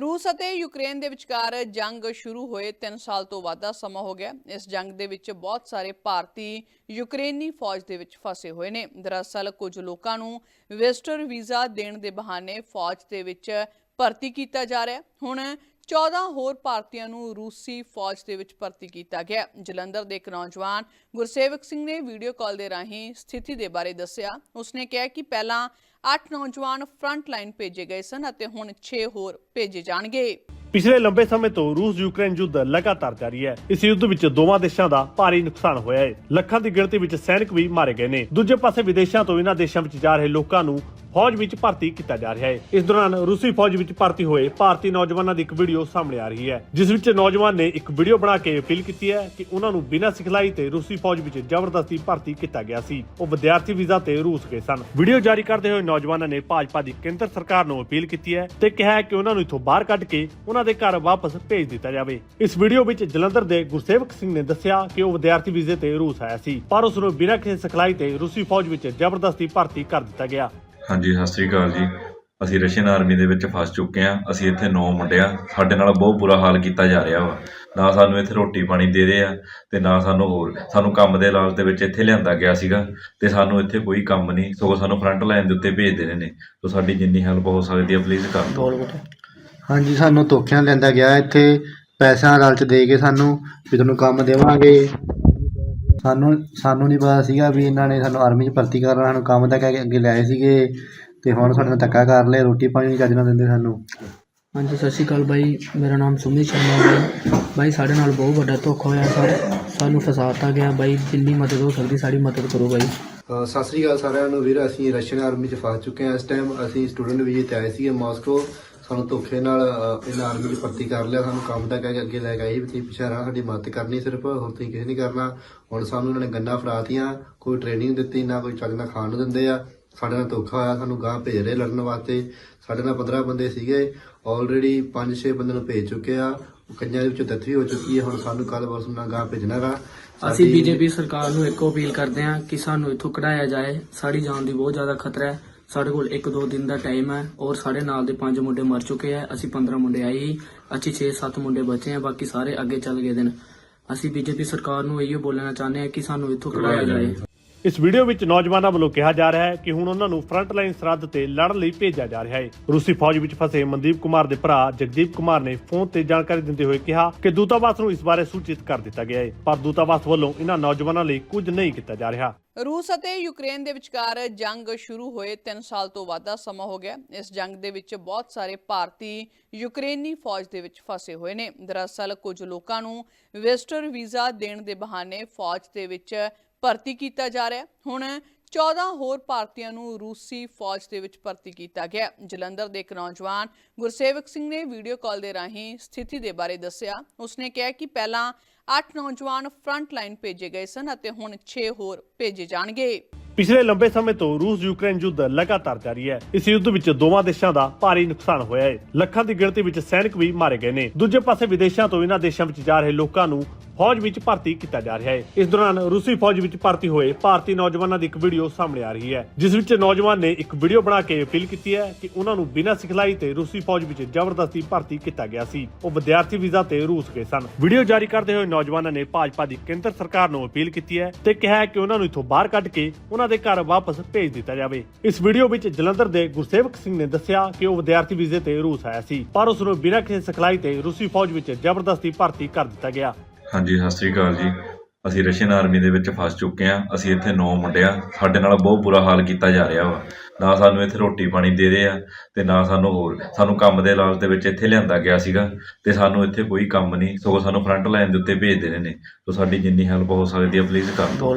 ਰੂਸ ਅਤੇ ਯੂਕਰੇਨ ਦੇ ਵਿਚਕਾਰ ਜੰਗ ਸ਼ੁਰੂ ਹੋਏ 3 ਸਾਲ ਤੋਂ ਵੱਧ ਦਾ ਸਮਾਂ ਹੋ ਗਿਆ। ਇਸ ਜੰਗ ਦੇ ਵਿੱਚ ਬਹੁਤ ਸਾਰੇ ਭਾਰਤੀ ਯੂਕਰੇਨੀ ਫੌਜ ਦੇ ਵਿੱਚ ਫਸੇ ਹੋਏ ਨੇ। ਦਰਅਸਲ ਕੁਝ ਲੋਕਾਂ ਨੂੰ ਵਿਜ਼ਟਰ ਵੀਜ਼ਾ ਦੇਣ ਦੇ ਬਹਾਨੇ ਫੌਜ ਦੇ ਵਿੱਚ ਭਰਤੀ ਕੀਤਾ ਜਾ ਰਿਹਾ ਹੁਣ 14 ਹੋਰ ਭਾਰਤੀਆਂ ਨੂੰ ਰੂਸੀ ਫੌਜ ਦੇ ਵਿੱਚ ਭਰਤੀ ਕੀਤਾ ਗਿਆ। ਜਲੰਧਰ ਦੇ ਇੱਕ ਨੌਜਵਾਨ ਗੁਰਸੇਵਕ ਸਿੰਘ ਨੇ ਵੀਡੀਓ ਕਾਲ ਦੇ ਰਾਹੀਂ ਸਥਿਤੀ ਦੇ ਬਾਰੇ ਦੱਸਿਆ। ਉਸਨੇ ਕਿਹਾ ਕਿ ਪਹਿਲਾਂ 8 ਨੌਜਵਾਨ ਫਰੰਟ ਲਾਈਨ ਭੇਜੇ ਗਏ ਸਨ ਅਤੇ ਹੁਣ 6 ਹੋਰ ਭੇਜੇ ਜਾਣਗੇ। ਪਿਛਲੇ ਲੰਬੇ ਸਮੇਂ ਤੋਂ ਰੂਸ ਯੂਕਰੇਨ ਯੁੱਧ ਲਗਾਤਾਰ ਜਾਰੀ ਹੈ। ਇਸ ਯੁੱਧ ਵਿੱਚ ਦੋਵਾਂ ਦੇਸ਼ਾਂ ਦਾ ਭਾਰੀ ਨੁਕਸਾਨ ਹੋਇਆ ਹੈ। ਲੱਖਾਂ ਦੀ ਗਿਣਤੀ ਵਿੱਚ ਸੈਨਿਕ ਵੀ ਮਾਰੇ ਗਏ ਨੇ। ਦੂਜੇ ਪਾਸੇ ਵਿਦੇਸ਼ਾਂ ਤੋਂ ਇਹਨਾਂ ਦੇਸ਼ਾਂ ਵਿੱਚ ਜਾ ਰਹੇ ਲੋਕਾਂ ਨੂੰ ਫੌਜ ਵਿੱਚ ਭਰਤੀ ਕੀਤਾ ਜਾ ਰਿਹਾ ਹੈ। ਇਸ ਦੌਰਾਨ ਰੂਸੀ ਫੌਜ ਵਿੱਚ ਭਰਤੀ ਹੋਏ ਭਾਰਤੀ ਨੌਜਵਾਨਾਂ ਦੀ ਇੱਕ ਵੀਡੀਓ ਸਾਹਮਣੇ ਆ ਰਹੀ ਹੈ, ਜਿਸ ਵਿੱਚ ਨੌਜਵਾਨ ਨੇ ਇੱਕ ਵੀਡੀਓ ਬਣਾ ਕੇ ਅਪੀਲ ਕੀਤੀ ਹੈ ਕਿ ਉਹਨਾਂ ਨੂੰ ਬਿਨਾਂ ਸਿਖਲਾਈ ਤੇ ਰੂਸੀ ਫੌਜ ਵਿੱਚ ਜ਼ਬਰਦਸਤੀ ਭਰਤੀ ਕੀਤਾ ਗਿਆ ਸੀ। ਉਹ ਵਿਦਿਆਰਥੀ ਵੀਜ਼ਾ ਤੇ ਰੂਸ ਗਏ ਸਨ। ਵੀਡੀਓ ਜਾਰੀ ਕਰਦੇ ਹੋਏ ਨੌਜਵਾਨਾਂ ਨੇ ਭਾਜਪਾ ਦੀ ਕੇਂਦਰ ਸਰਕਾਰ ਨੂੰ ਅਪੀਲ ਕੀਤੀ ਹੈ ਤੇ ਕਿਹਾ ਹੈ ਕਿ ਉਹਨਾਂ ਨੂੰ ਇੱਥੋਂ ਬਾਹਰ ਕੱਢ ਕੇ ਉਹਨਾਂ ਦੇ ਘਰ ਵਾਪਸ ਭੇਜ ਦਿੱਤਾ ਜਾਵੇ। ਇਸ ਵੀਡੀਓ ਵਿੱਚ ਜਲੰਧਰ ਦੇ ਗੁਰਸੇਵਕ ਸਿੰਘ ਨੇ ਦੱਸਿਆ ਕਿ ਉਹ ਵਿਦਿਆਰਥੀ ਵੀਜ਼ੇ ਤੇ ਰੂਸ ਆਇਆ ਸੀ, ਪਰ ਉਸ ਨੂੰ ਬਿਨਾਂ ਕਿਸੇ ਸਿਖਲਾਈ ਤੇ ਰੂਸੀ ਫੌਜ ਵਿੱਚ ਜ਼ਬਰਦਸਤੀ ਭਰਤੀ ਕਰ ਦਿੱਤਾ ਗਿਆ। ਹਾਂਜੀ, ਸਤਿ ਸ੍ਰੀ ਅਕਾਲ ਜੀ। ਅਸੀਂ ਰਸ਼ੀਅਨ ਆਰਮੀ ਦੇ ਵਿੱਚ ਫਸ ਚੁੱਕੇ ਹਾਂ। ਅਸੀਂ ਇੱਥੇ ਨੌ ਮੁੰਡੇ ਆ ਸਾਡੇ ਨਾਲ ਬਹੁਤ ਬੁਰਾ ਹਾਲ ਕੀਤਾ ਜਾ ਰਿਹਾ ਵਾ। ਨਾ ਸਾਨੂੰ ਇੱਥੇ ਰੋਟੀ ਪਾਣੀ ਦੇ ਰਹੇ ਆ ਤੇ ਨਾ ਸਾਨੂੰ ਹੋਰ। ਸਾਨੂੰ ਕੰਮ ਦੇ ਲਾਲਚ ਦੇ ਵਿੱਚ ਇੱਥੇ ਲਿਆਂਦਾ ਗਿਆ ਸੀਗਾ ਤੇ ਸਾਨੂੰ ਇੱਥੇ ਕੋਈ ਕੰਮ ਨਹੀਂ। ਸਗੋਂ ਸਾਨੂੰ ਫਰੰਟ ਲਾਈਨ ਦੇ ਉੱਤੇ ਭੇਜ ਰਹੇ ਨੇ। ਸੋ ਸਾਡੀ ਜਿੰਨੀ ਹੈਲਪ ਹੋ ਸਕਦੀ ਹੈ ਪਲੀਜ਼ ਕਰ ਦਿਓ। ਹਾਂਜੀ, ਸਾਨੂੰ ਧੋਖਿਆਂ ਲੈਂਦਾ ਗਿਆ। ਇੱਥੇ ਪੈਸਿਆਂ ਲਾਲਚ ਦੇ ਕੇ ਸਾਨੂੰ ਵੀ ਤੁਹਾਨੂੰ ਕੰਮ ਦੇਵਾਂਗੇ। ਸਾਨੂੰ ਸਾਨੂੰ ਨਹੀਂ ਪਤਾ ਸੀਗਾ ਵੀ ਇਹਨਾਂ ਨੇ ਸਾਨੂੰ ਆਰਮੀ 'ਚ ਭਰਤੀ ਕਰਨਾ ਸਾਨੂੰ ਕੰਮ ਤਾਂ ਕਹਿ ਕੇ ਅੱਗੇ ਲਿਆਏ ਸੀਗੇ ਤੇ ਹੁਣ ਸਾਡੇ ਨਾਲ ਧੱਕਾ ਕਰ ਲਿਆ ਰੋਟੀ ਪਾਣੀ ਨਹੀਂ ਚੱਜ ਨਾਲ ਦਿੰਦੇ ਸਾਨੂੰ। ਹਾਂਜੀ ਸਤਿ ਸ਼੍ਰੀ ਅਕਾਲ ਬਾਈ ਮੇਰਾ ਨਾਮ ਸੁਮਿਤ ਸ਼ਰਮਾ ਬਾਈ। ਬਾਈ ਸਾਡੇ ਨਾਲ ਬਹੁਤ ਵੱਡਾ ਧੋਖਾ ਹੋਇਆ ਸਰ ਸਾਨੂੰ ਫਸਾਤਾ ਗਿਆ। ਬਾਈ ਜਿੰਨੀ ਮਦਦ ਹੋ ਸਕਦੀ ਸਾਡੀ ਮਦਦ ਕਰੋ ਬਾਈ। ਅ, ਸਤਿ ਸ੍ਰੀ ਅਕਾਲ ਸਾਰਿਆਂ ਨੂੰ। ਵੀਰ ਅਸੀਂ ਰਸ਼ੀਅਨ ਆਰਮੀ 'ਚ ਫਸ ਚੁੱਕੇ ਹਾਂ। ਇਸ ਟਾਈਮ ਅਸੀਂ ਸਟੂਡੈਂਟ ਵੀਜ਼ੇ ਤੇ ਆਏ ਸੀਗੇ ਮਾਸਕੋ। ਸਾਨੂੰ ਧੋਖੇ ਨਾਲ ਇਹਨਾਂ ਆਰਮੀ 'ਚ ਭਰਤੀ ਕਰ ਲਿਆ। ਸਾਨੂੰ ਕੰਮ ਤਾਂ ਕਹਿ ਕੇ ਅੱਗੇ ਲੈ ਕੇ ਆਏ ਵੀ ਤੁਸੀਂ ਪਿੱਛੇ ਰਹਿਣਾ ਸਾਡੀ ਮਦਦ ਕਰਨੀ ਸਿਰਫ ਹੋਰ ਤੁਸੀਂ ਕੁਝ ਨਹੀਂ ਕਰਨਾ। ਹੁਣ ਸਾਨੂੰ ਉਹਨਾਂ ਨੇ ਗੰਨਾ ਫੜਾਤੀਆਂ ਕੋਈ ਟ੍ਰੇਨਿੰਗ ਦਿੱਤੀ ਨਾ ਕੋਈ ਚੱਜ ਨਾਲ ਖਾਣ ਨੂੰ ਦਿੰਦੇ ਆ। ਸਾਡੇ ਨਾਲ ਧੋਖਾ ਹੋਇਆ ਸਾਨੂੰ ਗਾਂ ਭੇਜ ਰਹੇ ਲੜਨ ਵਾਸਤੇ। ਸਾਡੇ ਨਾਲ 15 ਬੰਦੇ ਸੀਗੇ ਆਲਰੇਡੀ 5-6 ਬੰਦੇ ਨੂੰ ਭੇਜ ਚੁੱਕੇ ਆ। ਕਈਆਂ ਦੇ ਵਿੱਚੋਂ ਡੈਥ ਵੀ ਹੋ ਚੁੱਕੀ ਹੈ ਹੁਣ ਸਾਨੂੰ ਕੱਲ ਪਰਸੋਂ ਨਾਲ ਗਾਂ ਭੇਜਣਾ ਗਾ। ਅਸੀਂ ਬੀਜੇਪੀ ਸਰਕਾਰ ਨੂੰ ਇੱਕੋ ਅਪੀਲ ਕਰਦੇ ਹਾਂ ਕਿ ਸਾਨੂੰ ਇੱਥੋਂ ਕਢਾਇਆ ਜਾਏ। ਸਾਡੀ ਜਾਨ ਦੀ ਬਹੁਤ ਜ਼ਿਆਦਾ ਖਤਰਾ ਹੈ। ਸਾਡੇ ਕੋਲ 1-2 ਦਿਨ ਦਾ ਟਾਈਮ ਹੈ ਔਰ ਸਾਡੇ ਨਾਲ ਦੇ 5 ਮੁੰਡੇ ਮਰ ਚੁੱਕੇ ਆ ਅਸੀਂ 15 ਮੁੰਡੇ ਆਏ ਸੀ। ਅਸੀਂ 6-7 ਮੁੰਡੇ ਬਚੇ ਆ ਬਾਕੀ ਸਾਰੇ ਅੱਗੇ ਚੱਲ ਗਏ ਦਿਨ। ਅਸੀਂ ਬੀਜੇਪੀ ਸਰਕਾਰ ਨੂੰ ਇਹੀ ਬੋਲਣਾ ਚਾਹੁੰਦੇ ਆ ਕਿ ਸਾਨੂੰ ਇੱਥੋਂ ਕਢਾਇਆ ਜਾਏ। ਇਸ ਵੀਡੀਓ ਵਿੱਚ ਨੌਜਵਾਨਾਂ ਵੱਲੋਂ ਕਿਹਾ ਜਾ ਰਿਹਾ ਹੈ ਕਿ ਹੁਣ ਉਹਨਾਂ ਨੂੰ ਫਰੰਟ ਲਾਈਨ ਸਰਹੱਦ ਤੇ ਲੜਨ ਲਈ ਭੇਜਿਆ ਜਾ ਰਿਹਾ ਹੈ। ਰੂਸੀ ਫੌਜ ਵਿੱਚ ਫਸੇ ਮਨਦੀਪ ਕੁਮਾਰ ਦੇ ਭਰਾ ਜਗਦੀਪ ਕੁਮਾਰ ਨੇ ਫੋਨ ਤੇ ਜਾਣਕਾਰੀ ਦਿੰਦੇ ਹੋਏ ਕਿਹਾ ਕਿ ਦੂਤਾਵਾਸ ਨੂੰ ਇਸ ਬਾਰੇ ਸੂਚਿਤ ਕਰ ਦਿੱਤਾ ਗਿਆ ਹੈ, ਪਰ ਦੂਤਾਵਾਸ ਵੱਲੋਂ ਇਹਨਾਂ ਨੌਜਵਾਨਾਂ ਲਈ ਕੁਝ ਨਹੀਂ ਕੀਤਾ ਜਾ ਰਿਹਾ। ਰੂਸ ਅਤੇ ਯੂਕਰੇਨ ਦੇ ਵਿਚਕਾਰ ਜੰਗ ਸ਼ੁਰੂ ਹੋਏ 3 ਸਾਲ ਤੋਂ ਵੱਧ ਦਾ ਸਮਾਂ ਹੋ ਗਿਆ। ਇਸ ਜੰਗ ਦੇ ਵਿੱਚ ਬਹੁਤ ਸਾਰੇ ਭਾਰਤੀ ਯੂਕਰੇਨੀ ਫੌਜ ਦੇ ਵਿੱਚ ਫਸੇ ਹੋਏ ਨੇ। ਦਰਅਸਲ ਕੁਝ ਲੋਕਾਂ ਨੂੰ ਵਿਜ਼ਟਰ ਵੀਜ਼ਾ ਦੇਣ ਦੇ ਬਹਾਨੇ ਫੌਜ ਦੇ ਵਿੱਚ ਭਰਤੀ ਕੀਤਾ ਜਾ ਰਿਹਾ ਹੈ। ਹੁਣ 14 ਹੋਰ ਭਾਰਤੀਆਂ ਨੂੰ ਰੂਸੀ ਫੌਜ ਦੇ ਵਿੱਚ ਭਰਤੀ ਕੀਤਾ ਗਿਆ ਜਲੰਧਰ ਦੇ ਇੱਕ ਨੌਜਵਾਨ ਗੁਰਸੇਵਕ ਸਿੰਘ ਨੇ ਵੀਡੀਓ ਕਾਲ ਦੇ ਰਾਹੀਂ ਸਥਿਤੀ ਦੇ ਬਾਰੇ ਦੱਸਿਆ। ਉਸਨੇ ਕਿਹਾ ਕਿ ਪਹਿਲਾਂ 8 ਨੌਜਵਾਨ ਫਰੰਟ ਲਾਈਨ ਭੇਜੇ ਗਏ ਸਨ ਅਤੇ ਹੁਣ 6 ਹੋਰ ਭੇਜੇ ਜਾਣਗੇ। ਪਿਛਲੇ ਲੰਬੇ ਸਮੇਂ ਤੋਂ ਰੂਸ, ਯੂਕਰੇਨ ਯੁੱਧ ਲਗਾਤਾਰ ਜਾਰੀ ਹੈ। ਇਸ ਯੁੱਧ ਵਿੱਚ ਦੋਵਾਂ ਦੇਸ਼ਾਂ ਦਾ ਭਾਰੀ ਨੁਕਸਾਨ ਹੋਇਆ ਹੈ। ਲੱਖਾਂ ਦੀ ਗਿਣਤੀ ਵਿੱਚ ਸੈਨਿਕ ਵੀ ਮਾਰੇ ਗਏ ਨੇ। ਦੂਜੇ ਪਾਸੇ ਵਿਦੇਸ਼ਾਂ ਤੋਂ ਇਹਨਾਂ ਦੇਸ਼ਾਂ ਵਿੱਚ ਜਾ ਰਹੇ ਲੋਕਾਂ ਨੂੰ ਫੌਜ ਵਿੱਚ ਭਰਤੀ ਕੀਤਾ ਜਾ ਰਿਹਾ ਹੈ। ਇਸ ਦੌਰਾਨ ਰੂਸੀ ਫੌਜ ਵਿੱਚ ਭਰਤੀ ਹੋਏ ਭਾਰਤੀ ਨੌਜਵਾਨਾਂ ਦੀ ਇੱਕ ਵੀਡੀਓ ਸਾਹਮਣੇ ਆ ਰਹੀ ਹੈ, ਜਿਸ ਵਿੱਚ ਨੌਜਵਾਨ ਨੇ ਇੱਕ ਵੀਡੀਓ ਬਣਾ ਕੇ ਅਪੀਲ ਕੀਤੀ ਹੈ ਕਿ ਉਹਨਾਂ ਨੂੰ ਬਿਨਾਂ ਸਿਖਲਾਈ ਤੇ ਰੂਸੀ ਫੌਜ ਵਿੱਚ ਜ਼ਬਰਦਸਤੀ ਭਰਤੀ ਕੀਤਾ ਗਿਆ ਸੀ। ਉਹ ਵਿਦਿਆਰਥੀ ਵੀਜ਼ਾ ਤੇ ਰੂਸ ਗਏ ਸਨ। ਵੀਡੀਓ ਜਾਰੀ ਕਰਦੇ ਹੋਏ ਨੌਜਵਾਨਾਂ ਨੇ ਭਾਜਪਾ ਦੀ ਕੇਂਦਰ ਸਰਕਾਰ ਨੂੰ ਅਪੀਲ ਕੀਤੀ ਹੈ ਤੇ ਕਿਹਾ ਕਿ ਉਹਨਾਂ ਨੂੰ ਇੱਥੋਂ ਬਾਹਰ ਕੱਢ ਕੇ ਉਹਨਾਂ ਦੇ ਘਰ ਵਾਪਸ ਭੇਜ ਦਿੱਤਾ ਜਾਵੇ। ਇਸ ਵੀਡੀਓ ਵਿੱਚ ਜਲੰਧਰ ਦੇ ਗੁਰਸੇਵਕ ਸਿੰਘ ਨੇ ਦੱਸਿਆ ਕਿ ਉਹ ਵਿਦਿਆਰਥੀ ਵੀਜ਼ੇ ਤੇ ਰੂਸ ਆਇਆ ਸੀ ਪਰ ਉਸ ਨੂੰ ਬਿਨਾਂ ਕਿਸੇ ਸਿਖਲਾਈ ਤੇ ਰੂਸੀ ਫੌਜ ਵਿੱਚ ਜ਼ਬਰਦਸਤੀ ਭਰਤੀ ਕਰ ਦਿੱਤਾ ਗਿਆ। ਹਾਂਜੀ ਸਤਿ ਸ੍ਰੀ ਅਕਾਲ ਜੀ। ਅਸੀਂ ਰਸ਼ੀਅਨ ਆਰਮੀ ਦੇ ਵਿੱਚ ਫਸ ਚੁੱਕੇ ਹਾਂ। ਅਸੀਂ ਇੱਥੇ ਨੌ ਮੁੰਡੇ ਆ ਸਾਡੇ ਨਾਲ ਬਹੁਤ ਬੁਰਾ ਹਾਲ ਕੀਤਾ ਜਾ ਰਿਹਾ ਵਾ। ਨਾ ਸਾਨੂੰ ਇੱਥੇ ਰੋਟੀ ਪਾਣੀ ਦੇ ਰਹੇ ਆ ਤੇ ਨਾ ਸਾਨੂੰ ਹੋਰ। ਸਾਨੂੰ ਕੰਮ ਦੇ ਲਾਲਚ ਦੇ ਵਿੱਚ ਇੱਥੇ ਲਿਆਂਦਾ ਗਿਆ ਸੀਗਾ ਤੇ ਸਾਨੂੰ ਇੱਥੇ ਕੋਈ ਕੰਮ ਨਹੀਂ। ਸਗੋਂ ਸਾਨੂੰ ਫਰੰਟ ਲਾਈਨ ਦੇ ਉੱਤੇ ਭੇਜ ਦੇਣੇ ਨੇ। ਸੋ ਸਾਡੀ ਜਿੰਨੀ ਹੈਲਪ ਹੋ ਸਕਦੀ ਹੈ ਪਲੀਜ਼ ਕਰ ਦਿਓ।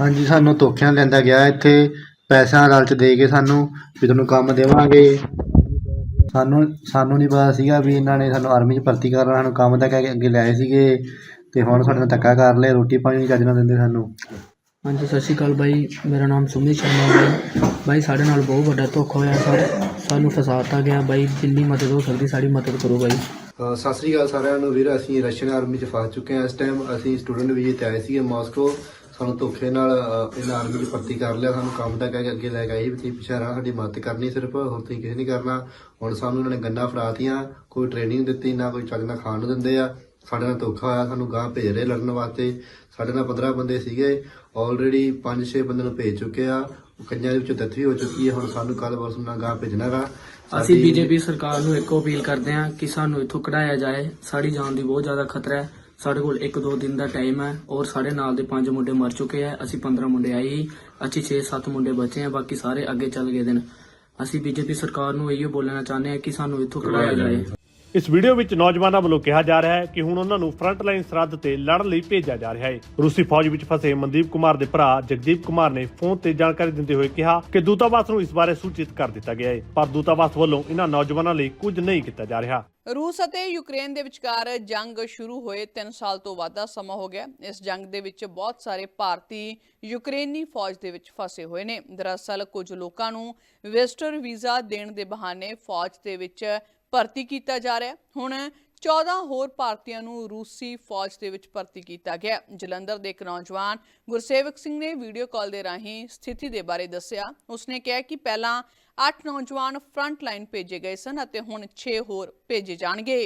ਹਾਂਜੀ ਸਾਨੂੰ ਧੋਖਿਆਂ ਲੈਂਦਾ ਗਿਆ ਇੱਥੇ। ਪੈਸਿਆਂ ਲਾਲਚ ਦੇ ਕੇ ਸਾਨੂੰ ਵੀ ਤੁਹਾਨੂੰ ਕੰਮ ਦੇਵਾਂਗੇ। ਸਾਨੂੰ ਸਾਨੂੰ ਨਹੀਂ ਪਤਾ ਸੀਗਾ ਵੀ ਇਹਨਾਂ ਨੇ ਸਾਨੂੰ ਆਰਮੀ 'ਚ ਭਰਤੀ ਕਰਨਾ ਸਾਨੂੰ ਕੰਮ ਤਾਂ ਕਹਿ ਕੇ ਅੱਗੇ ਲਿਆਏ ਸੀਗੇ। ਤੇ ਹੁਣ ਸਾਡੇ ਨਾਲ ਧੱਕਾ ਕਰ ਲਿਆ ਰੋਟੀ ਪਾਣੀ ਨਹੀਂ ਚੱਜ ਨਾਲ ਦਿੰਦੇ ਸਾਨੂੰ। ਹਾਂਜੀ ਸਤਿ ਸ਼੍ਰੀ ਅਕਾਲ ਬਾਈ। ਮੇਰਾ ਨਾਮ ਸੁਮਿਤ ਸ਼ਰਮਾ ਬਾਈ ਬਾਈ ਸਾਡੇ ਨਾਲ ਬਹੁਤ ਵੱਡਾ ਧੋਖਾ ਹੋਇਆ। ਸਰ ਸਾਨੂੰ ਫਸਾਤਾ ਗਿਆ। ਬਾਈ ਜਿੰਨੀ ਮਦਦ ਹੋ ਸਕਦੀ ਸਾਡੀ ਮਦਦ ਕਰੋ ਬਾਈ। ਅ, ਸਤਿ ਸ੍ਰੀ ਅਕਾਲ ਸਾਰਿਆਂ ਨੂੰ। ਵੀਰ ਅਸੀਂ ਰਸ਼ੀਅਨ ਆਰਮੀ 'ਚ ਫਸ ਚੁੱਕੇ ਹਾਂ। ਇਸ ਟਾਈਮ ਅਸੀਂ ਸਟੂਡੈਂਟ ਵੀਜ਼ੇ ਤੇ ਆਏ ਸੀਗੇ ਮਾਸਕੋ ਸਾਨੂੰ ਧੋਖੇ ਨਾਲ ਅਹ, ਇਹਨਾਂ ਆਰਮੀ 'ਚ ਭਰਤੀ ਕਰ ਲਿਆ। ਸਾਨੂੰ ਕੰਮ ਦਾ ਕਹਿ ਕੇ ਅੱਗੇ ਲੈ ਕੇ ਆਈ ਵੀ ਤੁਸੀਂ ਪਿੱਛੇ ਰਹਿਣਾ ਸਾਡੀ ਮਦਦ ਕਰਨੀ ਸਿਰਫ ਹੋਰ ਤੁਸੀਂ ਕਿਸੇ ਨਹੀਂ ਕਰਨਾ। ਹੁਣ ਸਾਨੂੰ ਉਹਨਾਂ ਨੇ ਗੰਨਾ ਫੜਾਤੀਆਂ ਕੋਈ ਟ੍ਰੇਨਿੰਗ ਦਿੱਤੀ ਨਾ ਕੋਈ ਚੱਜ ਨਾਲ ਖਾਣ ਨੂੰ ਦਿੰਦੇ ਆ। ਸਾਡੇ ਨਾਲ ਧੋਖਾ ਹੋਇਆ ਸਾਨੂੰ ਗਾਂ ਭੇਜ ਰਹੇ ਲੜਨ ਵਾਸਤੇ। ਸਾਡੇ ਨਾਲ 15 ਬੰਦੇ ਸੀਗੇ ਆਲਰੇਡੀ 5-6 ਬੰਦੇ ਨੂੰ ਭੇਜ ਚੁੱਕੇ ਆ। ਕਈਆਂ ਦੇ ਵਿੱਚੋਂ ਡੈਥ ਵੀ ਹੋ ਚੁੱਕੀ ਹੈ ਹੁਣ ਸਾਨੂੰ ਕੱਲ ਪਰਸੋਂ ਨਾਲ ਗਾਂ ਭੇਜਣਾ ਗਾ। ਅਸੀਂ ਬੀਜੇਪੀ ਸਰਕਾਰ ਨੂੰ ਇੱਕੋ ਅਪੀਲ ਕਰਦੇ ਹਾਂ ਕਿ ਸਾਨੂੰ ਇੱਥੋਂ ਕਢਾਇਆ ਜਾਏ। ਸਾਡੀ ਜਾਨ ਦੀ ਬਹੁਤ ਜ਼ਿਆਦਾ ਖਤਰਾ ਹੈ। ਸਾਡੇ ਕੋਲ 1-2 ਦਿਨ ਦਾ ਟਾਈਮ ਹੈ ਔਰ ਸਾਡੇ ਨਾਲ ਦੇ ਪੰਜ ਮੁੰਡੇ ਮਰ ਚੁੱਕੇ ਆ ਅਸੀਂ 15 ਮੁੰਡੇ ਆਏ ਸੀ। ਅਸੀਂ 6-7 ਮੁੰਡੇ ਬਚੇ ਆ ਬਾਕੀ ਸਾਰੇ ਅੱਗੇ ਚੱਲ ਗਏ ਦਿਨ। ਅਸੀਂ ਬੀਜੇਪੀ ਸਰਕਾਰ ਨੂੰ ਇਹੀ ਬੋਲਣਾ ਚਾਹੁੰਦੇ ਹਾਂ ਕਿ ਸਾਨੂੰ ਇੱਥੋਂ ਕਢਾਇਆ ਜਾਏ। ਇਸ ਵੀਡੀਓ ਵਿੱਚ ਨੌਜਵਾਨਾਂ ਵੱਲੋਂ ਕਿਹਾ ਜਾ ਰਿਹਾ ਹੈ ਕਿ ਹੁਣ ਉਹਨਾਂ ਨੂੰ ਫਰੰਟ ਲਾਈਨ ਸਰਹੱਦ ਤੇ ਲੜਨ ਲਈ ਭੇਜਿਆ ਜਾ ਰਿਹਾ ਹੈ। ਰੂਸੀ ਫੌਜ ਵਿੱਚ ਫਸੇ ਮਨਦੀਪ ਕੁਮਾਰ ਦੇ ਭਰਾ ਜਗਦੀਪ ਕੁਮਾਰ ਨੇ ਫੋਨ ਤੇ ਜਾਣਕਾਰੀ ਦਿੰਦੇ ਹੋਏ ਕਿਹਾ ਕਿ ਦੂਤਾਵਾਸ ਨੂੰ ਇਸ ਬਾਰੇ ਸੂਚਿਤ ਕਰ ਦਿੱਤਾ ਗਿਆ ਹੈ, ਪਰ ਦੂਤਾਵਾਸ ਵੱਲੋਂ ਇਹਨਾਂ ਨੌਜਵਾਨਾਂ ਲਈ ਕੁਝ ਨਹੀਂ ਕੀਤਾ ਜਾ ਰਿਹਾ। ਰੂਸ ਅਤੇ ਯੂਕਰੇਨ ਦੇ ਵਿਚਕਾਰ ਜੰਗ ਸ਼ੁਰੂ ਹੋਏ 3 ਸਾਲ ਤੋਂ ਵੱਧ ਦਾ ਸਮਾਂ ਹੋ ਗਿਆ। ਇਸ ਜੰਗ ਦੇ ਵਿੱਚ ਬਹੁਤ ਸਾਰੇ ਭਾਰਤੀ ਯੂਕਰੇਨੀ ਫੌਜ ਦੇ ਵਿੱਚ ਫਸੇ ਹੋਏ ਨੇ। ਦਰਅਸਲ ਕੁਝ ਲੋਕਾਂ ਨੂੰ ਵਿਜ਼ਟਰ ਵੀਜ਼ਾ ਦੇਣ ਦੇ ਬਹਾਨੇ ਫੌਜ ਦੇ ਵਿੱਚ ਭਰਤੀ ਕੀਤਾ ਜਾ ਰਿਹਾ ਹੁਣ 14 ਹੋਰ ਭਾਰਤੀਆਂ ਨੂੰ ਰੂਸੀ ਫੌਜ ਦੇ ਵਿੱਚ ਭਰਤੀ ਕੀਤਾ ਗਿਆ ਜਲੰਧਰ ਦੇ ਇੱਕ ਨੌਜਵਾਨ ਗੁਰਸੇਵਕ ਸਿੰਘ ਨੇ ਵੀਡੀਓ ਕਾਲ ਦੇ ਰਾਹੀਂ ਸਥਿਤੀ ਦੇ ਬਾਰੇ ਦੱਸਿਆ। ਉਸਨੇ ਕਿਹਾ ਕਿ ਪਹਿਲਾਂ 8 ਨੌਜਵਾਨ ਫਰੰਟ ਲਾਈਨ ਭੇਜੇ ਗਏ ਸਨ ਅਤੇ ਹੁਣ 6 ਹੋਰ ਭੇਜੇ ਜਾਣਗੇ।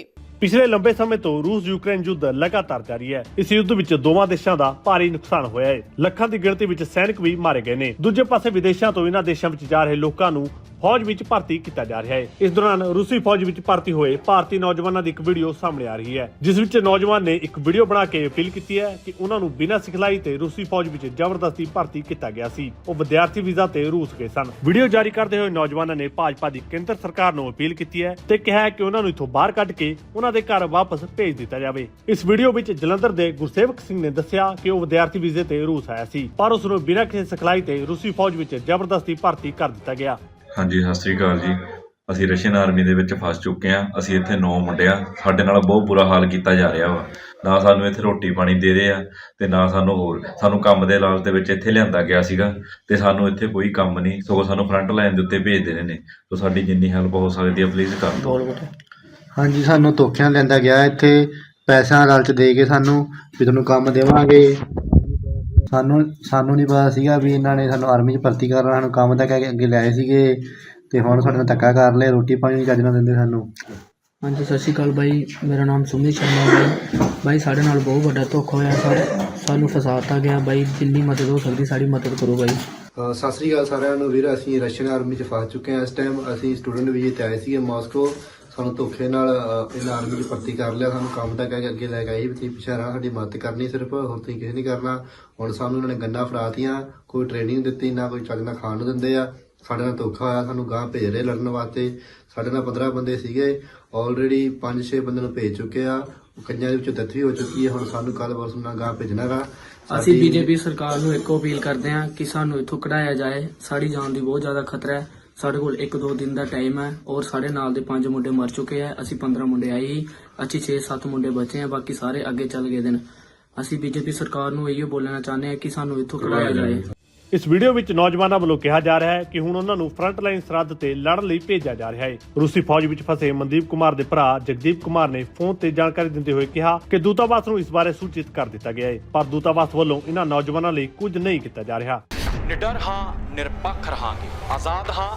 ਪਿਛਲੇ ਲੰਬੇ ਸਮੇਂ ਤੋਂ ਰੂਸ ਯੂਕਰੇਨ ਯੁੱਧ ਲਗਾਤਾਰ ਜਾਰੀ ਹੈ। ਇਸ ਯੁੱਧ ਵਿੱਚ ਦੋਵਾਂ ਦੇਸ਼ਾਂ ਦਾ ਭਾਰੀ ਨੁਕਸਾਨ ਹੋਇਆ ਹੈ। ਲੱਖਾਂ ਦੀ ਗਿਣਤੀ ਵਿੱਚ ਸੈਨਿਕ ਵੀ ਮਾਰੇ ਗਏ ਨੇ। ਦੂਜੇ ਪਾਸੇ ਵਿਦੇਸ਼ਾਂ ਤੋਂ ਇਹਨਾਂ ਦੇਸ਼ਾਂ ਵਿੱਚ ਜਾ ਰਹੇ ਲੋਕਾਂ ਨੂੰ ਫੌਜ ਵਿੱਚ ਭਰਤੀ ਕੀਤਾ ਜਾ ਰਿਹਾ ਹੈ। ਇਸ ਦੌਰਾਨ ਰੂਸੀ ਫੌਜ ਵਿੱਚ ਭਰਤੀ ਹੋਏ ਭਾਰਤੀ ਨੌਜਵਾਨਾਂ ਦੀ ਇੱਕ ਵੀਡੀਓ ਸਾਹਮਣੇ ਆ ਰਹੀ ਹੈ, ਜਿਸ ਵਿੱਚ ਨੌਜਵਾਨ ਨੇ ਇੱਕ ਵੀਡੀਓ ਬਣਾ ਕੇ ਅਪੀਲ ਕੀਤੀ ਹੈ ਕਿ ਉਹਨਾਂ ਨੂੰ ਬਿਨਾਂ ਸਿਖਲਾਈ ਤੇ ਰੂਸੀ ਫੌਜ ਵਿੱਚ ਜ਼ਬਰਦਸਤੀ ਭਰਤੀ ਕੀਤਾ ਗਿਆ ਸੀ। ਉਹ ਵਿਦਿਆਰਥੀ ਵੀਜ਼ਾ ਤੇ ਰੂਸ ਗਏ ਸਨ। ਵੀਡੀਓ ਜਾਰੀ ਕਰਦੇ ਹੋਏ ਨੌਜਵਾਨਾਂ ਨੇ ਭਾਜਪਾ ਦੀ ਕੇਂਦਰ ਸਰਕਾਰ ਨੂੰ ਅਪੀਲ ਕੀਤੀ ਹੈ ਤੇ ਕਿਹਾ ਹੈ ਕਿ ਉਹਨਾਂ ਨੂੰ ਇੱਥੋਂ ਬਾਹਰ ਕੱਢ ਕੇ ਉਹਨਾਂ ਦੇ ਘਰ ਵਾਪਸ ਭੇਜ ਦਿੱਤਾ ਜਾਵੇ। ਇਸ ਵੀਡੀਓ ਵਿੱਚ ਜਲੰਧਰ ਦੇ ਗੁਰਸੇਵਕ ਸਿੰਘ ਨੇ ਦੱਸਿਆ ਕਿ ਉਹ ਵਿਦਿਆਰਥੀ ਵੀਜ਼ੇ ਤੇ ਰੂਸ ਆਇਆ ਸੀ, ਪਰ ਉਸ ਨੂੰ ਬਿਨਾਂ ਕਿਸੇ ਸਿਖਲਾਈ ਤੇ ਰੂਸੀ ਫੌਜ ਵਿੱਚ ਜ਼ਬਰਦਸਤੀ ਭਰਤੀ ਕਰ ਦਿੱਤਾ ਗਿਆ। ਹਾਂਜੀ, ਸਤਿ ਸ੍ਰੀ ਅਕਾਲ ਜੀ। ਅਸੀਂ ਰਸ਼ੀਅਨ ਆਰਮੀ ਦੇ ਵਿੱਚ ਫਸ ਚੁੱਕੇ ਹਾਂ। ਅਸੀਂ ਇੱਥੇ ਨੌ ਮੁੰਡੇ ਆ। ਸਾਡੇ ਨਾਲ ਬਹੁਤ ਬੁਰਾ ਹਾਲ ਕੀਤਾ ਜਾ ਰਿਹਾ ਵਾ। ਨਾ ਸਾਨੂੰ ਇੱਥੇ ਰੋਟੀ ਪਾਣੀ ਦੇ ਰਹੇ ਆ ਤੇ ਨਾ ਸਾਨੂੰ ਹੋਰ। ਸਾਨੂੰ ਕੰਮ ਦੇ ਲਾਲਚ ਦੇ ਵਿੱਚ ਇੱਥੇ ਲਿਆਂਦਾ ਗਿਆ ਸੀਗਾ ਤੇ ਸਾਨੂੰ ਇੱਥੇ ਕੋਈ ਕੰਮ ਨਹੀਂ। ਸਗੋਂ ਸਾਨੂੰ ਫਰੰਟ ਲਾਈਨ ਦੇ ਉੱਤੇ ਭੇਜ ਦੇ ਰਹੇ ਨੇ। ਸੋ ਸਾਡੀ ਜਿੰਨੀ ਹੈਲਪ ਹੋ ਸਕਦੀ ਹੈ ਪਲੀਜ਼ ਕਰ ਦਿਓ। ਹਾਂਜੀ, ਸਾਨੂੰ ਧੋਖਿਆਂ ਲੈਂਦਾ ਗਿਆ। ਇੱਥੇ ਪੈਸਿਆਂ ਲਾਲਚ ਦੇ ਕੇ ਸਾਨੂੰ ਵੀ ਤੁਹਾਨੂੰ ਕੰਮ ਦੇਵਾਂਗੇ। ਸਾਨੂੰ ਸਾਨੂੰ ਨਹੀਂ ਪਤਾ ਸੀਗਾ ਵੀ ਇਹਨਾਂ ਨੇ ਸਾਨੂੰ ਆਰਮੀ 'ਚ ਭਰਤੀ ਕਰਨਾ ਸਾਨੂੰ ਕੰਮ ਦਾ ਕਹਿ ਕੇ ਅੱਗੇ ਲੈ ਆਏ ਸੀਗੇ ਤੇ ਹੁਣ ਸਾਡੇ ਨਾਲ ਧੱਕਾ ਕਰ ਲਿਆ ਰੋਟੀ ਪਾਣੀ ਨਹੀਂ ਚੱਜ ਨਾਲ ਦਿੰਦੇ ਸਾਨੂੰ। ਹਾਂਜੀ ਸਤਿ ਸ਼੍ਰੀ ਅਕਾਲ ਬਾਈ। ਮੇਰਾ ਨਾਮ ਸੁਮਿਤ ਸ਼ਰਮਾ ਬਾਈ। ਬਾਈ ਸਾਡੇ ਨਾਲ ਬਹੁਤ ਵੱਡਾ ਧੋਖਾ ਹੋਇਆ ਸਰ ਸਾਨੂੰ ਫਸਾਤਾ ਗਿਆ। ਬਾਈ ਜਿੰਨੀ ਮਦਦ ਹੋ ਸਕਦੀ ਸਾਡੀ ਮਦਦ ਕਰੋ ਬਾਈ। ਸਤਿ ਸ੍ਰੀ ਅਕਾਲ ਸਾਰਿਆਂ ਨੂੰ। ਵੀਰ ਅਸੀਂ ਰਸ਼ੀਅਨ ਆਰਮੀ 'ਚ ਫਸ ਚੁੱਕੇ ਹਾਂ। ਇਸ ਟਾਈਮ ਅਸੀਂ ਸਟੂਡੈਂਟ ਵੀਜ਼ੇ ਤੇ ਆਏ ਸੀਗੇ ਮਾਸਕੋ। ਸਾਨੂੰ ਧੋਖੇ ਨਾਲ ਇਹਨਾਂ ਆਰਮੀ 'ਚ ਭਰਤੀ ਕਰ ਲਿਆ। ਸਾਨੂੰ ਕੰਮ ਦਾ ਕਹਿ ਕੇ ਅੱਗੇ ਲੈ ਕੇ ਆਈ ਵੀ ਤੁਸੀਂ ਪਿੱਛੇ ਰਹਿਣਾ ਸਾਡੀ ਮਦਦ ਕਰਨੀ ਸਿਰਫ ਹੋਰ ਤੁਸੀਂ ਕਿਸੇ ਨਹੀਂ ਕਰਨਾ। ਹੁਣ ਸਾਨੂੰ ਉਹਨਾਂ ਨੇ ਗੰਨਾ ਫੜਾਤੀਆਂ ਕੋਈ ਟ੍ਰੇਨਿੰਗ ਦਿੱਤੀ ਨਾ ਕੋਈ ਚੱਜ ਨਾਲ ਖਾਣ ਨੂੰ ਦਿੰਦੇ ਆ। ਸਾਡੇ ਨਾਲ ਧੋਖਾ ਹੋਇਆ ਸਾਨੂੰ ਗਾਂ ਭੇਜ ਰਹੇ ਲੜਨ ਵਾਸਤੇ। ਸਾਡੇ ਨਾਲ 15 ਬੰਦੇ ਸੀਗੇ ਆਲਰੇਡੀ 5-6 ਬੰਦੇ ਨੂੰ ਭੇਜ ਚੁੱਕੇ ਆ। ਕਈਆਂ ਦੇ ਵਿੱਚੋਂ ਡੈਥ ਵੀ ਹੋ ਚੁੱਕੀ ਹੈ ਹੁਣ ਸਾਨੂੰ ਕੱਲ ਪਰਸੋਂ ਨਾਲ ਗਾਂ ਭੇਜਣਾ ਗਾ। ਅਸੀਂ ਬੀਜੇਪੀ ਸਰਕਾਰ ਨੂੰ ਇੱਕੋ ਅਪੀਲ ਕਰਦੇ ਹਾਂ ਕਿ ਸਾਨੂੰ ਇੱਥੋਂ ਕਢਾਇਆ ਜਾਏ। ਸਾਡੀ ਜਾਨ ਦੀ ਬਹੁਤ ਜ਼ਿਆਦਾ ਖਤਰਾ ਹੈ। ਸਾਡੇ ਕੋਲ 1-2 ਦਿਨ ਦਾ ਟਾਈਮ ਹੈ ਔਰ ਸਾਡੇ ਨਾਲ ਦੇ ਪੰਜ ਮੁੰਡੇ ਮਰ ਚੁੱਕੇ ਆ ਅਸੀਂ 15 ਮੁੰਡੇ ਆਏ ਸੀ ਅਸੀਂ 6-7 ਮੁੰਡੇ ਬਚੇ ਆ ਬਾਕੀ ਸਾਰੇ ਅੱਗੇ ਚੱਲ ਗਏ ਦਿਨ। ਅਸੀਂ ਬੀਜੇਪੀ ਸਰਕਾਰ ਨੂੰ ਇਹੋ ਬੋਲਣਾ ਚਾਹੁੰਦੇ ਹਾਂ ਕਿ ਸਾਨੂੰ ਇੱਥੋਂ ਕਢਾਇਆ ਜਾਏ। ਇਸ ਵੀਡੀਓ ਵਿੱਚ ਨੌਜਵਾਨਾਂ ਵੱਲੋਂ ਕਿਹਾ ਜਾ ਰਿਹਾ ਹੈ ਕਿ ਹੁਣ ਉਹਨਾਂ ਨੂੰ ਫਰੰਟ ਲਾਈਨ ਸਰਹੱਦ ਤੇ ਲੜਨ ਲਈ ਭੇਜਿਆ ਜਾ ਰਿਹਾ ਹੈ। ਰੂਸੀ ਫੌਜ ਵਿੱਚ ਫਸੇ ਮਨਦੀਪ ਕੁਮਾਰ ਦੇ ਭਰਾ ਜਗਦੀਪ ਕੁਮਾਰ ਨੇ ਫੋਨ ਤੇ ਜਾਣਕਾਰੀ ਦਿੰਦੇ ਹੋਏ ਕਿਹਾ ਕਿ ਦੂਤਾਵਾਸ ਨੂੰ ਇਸ ਬਾਰੇ ਸੂਚਿਤ ਕਰ ਦਿੱਤਾ ਗਿਆ ਹੈ ਪਰ ਦੂਤਾਵਾਸ ਵੱਲੋਂ ਇਹਨਾਂ ਨੌਜਵਾਨਾਂ ਲਈ ਕੁਝ ਨਹੀਂ ਕੀਤਾ ਜਾ ਰਿਹਾ। ਨਿਡਰ ਹਾਂ ਨਿਰਪੱਖ ਰਹਾਂਗੇ। ਆਜ਼ਾਦ ਹਾਂ